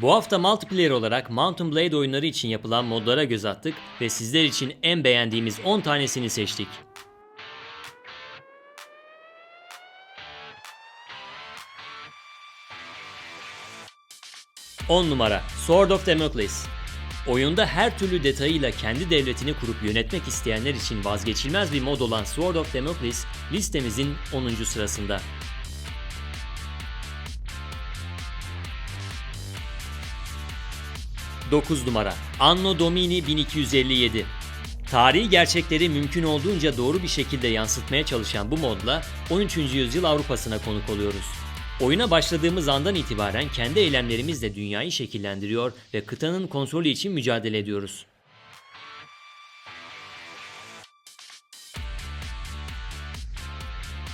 Bu hafta multiplayer olarak Mountain Blade oyunları için yapılan modlara göz attık ve sizler için en beğendiğimiz 10 tanesini seçtik. On numara Sword of Damocles Oyunda her türlü detayıyla kendi devletini kurup yönetmek isteyenler için vazgeçilmez bir mod olan Sword of Damocles listemizin 10. sırasında. 9 numara Anno Domini 1257 Tarihi gerçekleri mümkün olduğunca doğru bir şekilde yansıtmaya çalışan bu modla 13. yüzyıl Avrupa'sına konuk oluyoruz. Oyuna başladığımız andan itibaren kendi eylemlerimizle dünyayı şekillendiriyor ve kıtanın kontrolü için mücadele ediyoruz.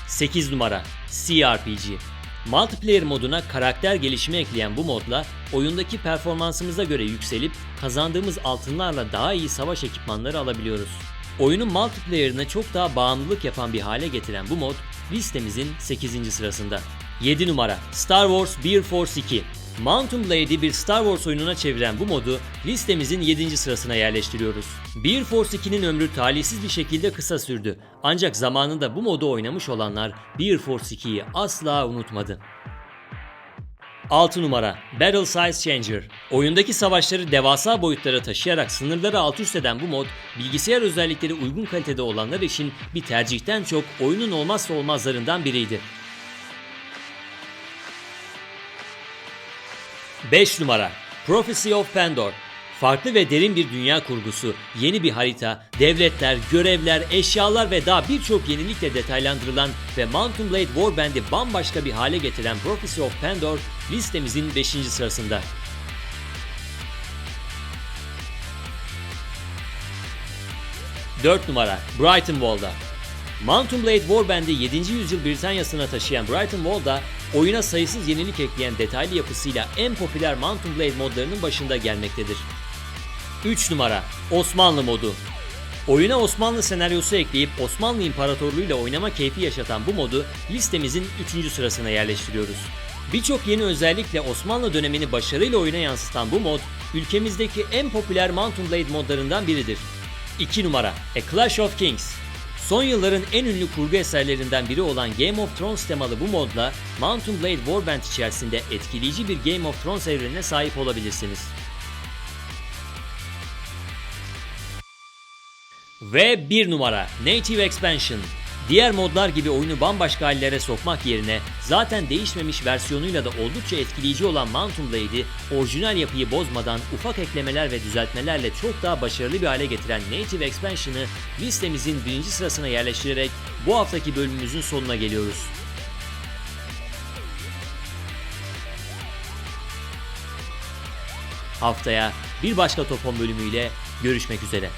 ...8 numara CRPG Multiplayer moduna karakter gelişimi ekleyen bu modla oyundaki performansımıza göre yükselip kazandığımız altınlarla daha iyi savaş ekipmanları alabiliyoruz. Oyunun multiplayer'ına çok daha bağımlılık yapan bir hale getiren bu mod listemizin 8. sırasında. 7 numara Star Wars Beer Force 2 Mountain Blade'i bir Star Wars oyununa çeviren bu modu listemizin 7. sırasına yerleştiriyoruz. Beer Force 2'nin ömrü talihsiz bir şekilde kısa sürdü. Ancak zamanında bu modu oynamış olanlar Beer Force 2'yi asla unutmadı. 6 numara Battle Size Changer Oyundaki savaşları devasa boyutlara taşıyarak sınırları alt üst eden bu mod, bilgisayar özellikleri uygun kalitede olanlar için bir tercihten çok oyunun olmazsa olmazlarından biriydi. 5 numara Prophecy of Pandor Farklı ve derin bir dünya kurgusu, yeni bir harita, devletler, görevler, eşyalar ve daha birçok yenilikle detaylandırılan ve Mountain Blade Warband'i bambaşka bir hale getiren Prophecy of Pandor listemizin 5. sırasında. Dört numara Brighton Wall'da Mountain Blade Warband'i 7. yüzyıl Britanya'sına taşıyan Brighton Wall'da oyuna sayısız yenilik ekleyen detaylı yapısıyla en popüler Mountain Blade modlarının başında gelmektedir. 3 numara Osmanlı modu Oyuna Osmanlı senaryosu ekleyip Osmanlı İmparatorluğu ile oynama keyfi yaşatan bu modu listemizin 3. sırasına yerleştiriyoruz. Birçok yeni özellikle Osmanlı dönemini başarıyla oyuna yansıtan bu mod, ülkemizdeki en popüler Mountain Blade modlarından biridir. 2 numara A Clash of Kings Son yılların en ünlü kurgu eserlerinden biri olan Game of Thrones temalı bu modla Mountain Blade Warband içerisinde etkileyici bir Game of Thrones evrenine sahip olabilirsiniz. Ve bir numara Native Expansion. Diğer modlar gibi oyunu bambaşka hallere sokmak yerine zaten değişmemiş versiyonuyla da oldukça etkileyici olan Mountain Blade'i orijinal yapıyı bozmadan ufak eklemeler ve düzeltmelerle çok daha başarılı bir hale getiren Native Expansion'ı listemizin birinci sırasına yerleştirerek bu haftaki bölümümüzün sonuna geliyoruz. Haftaya bir başka Topon bölümüyle görüşmek üzere.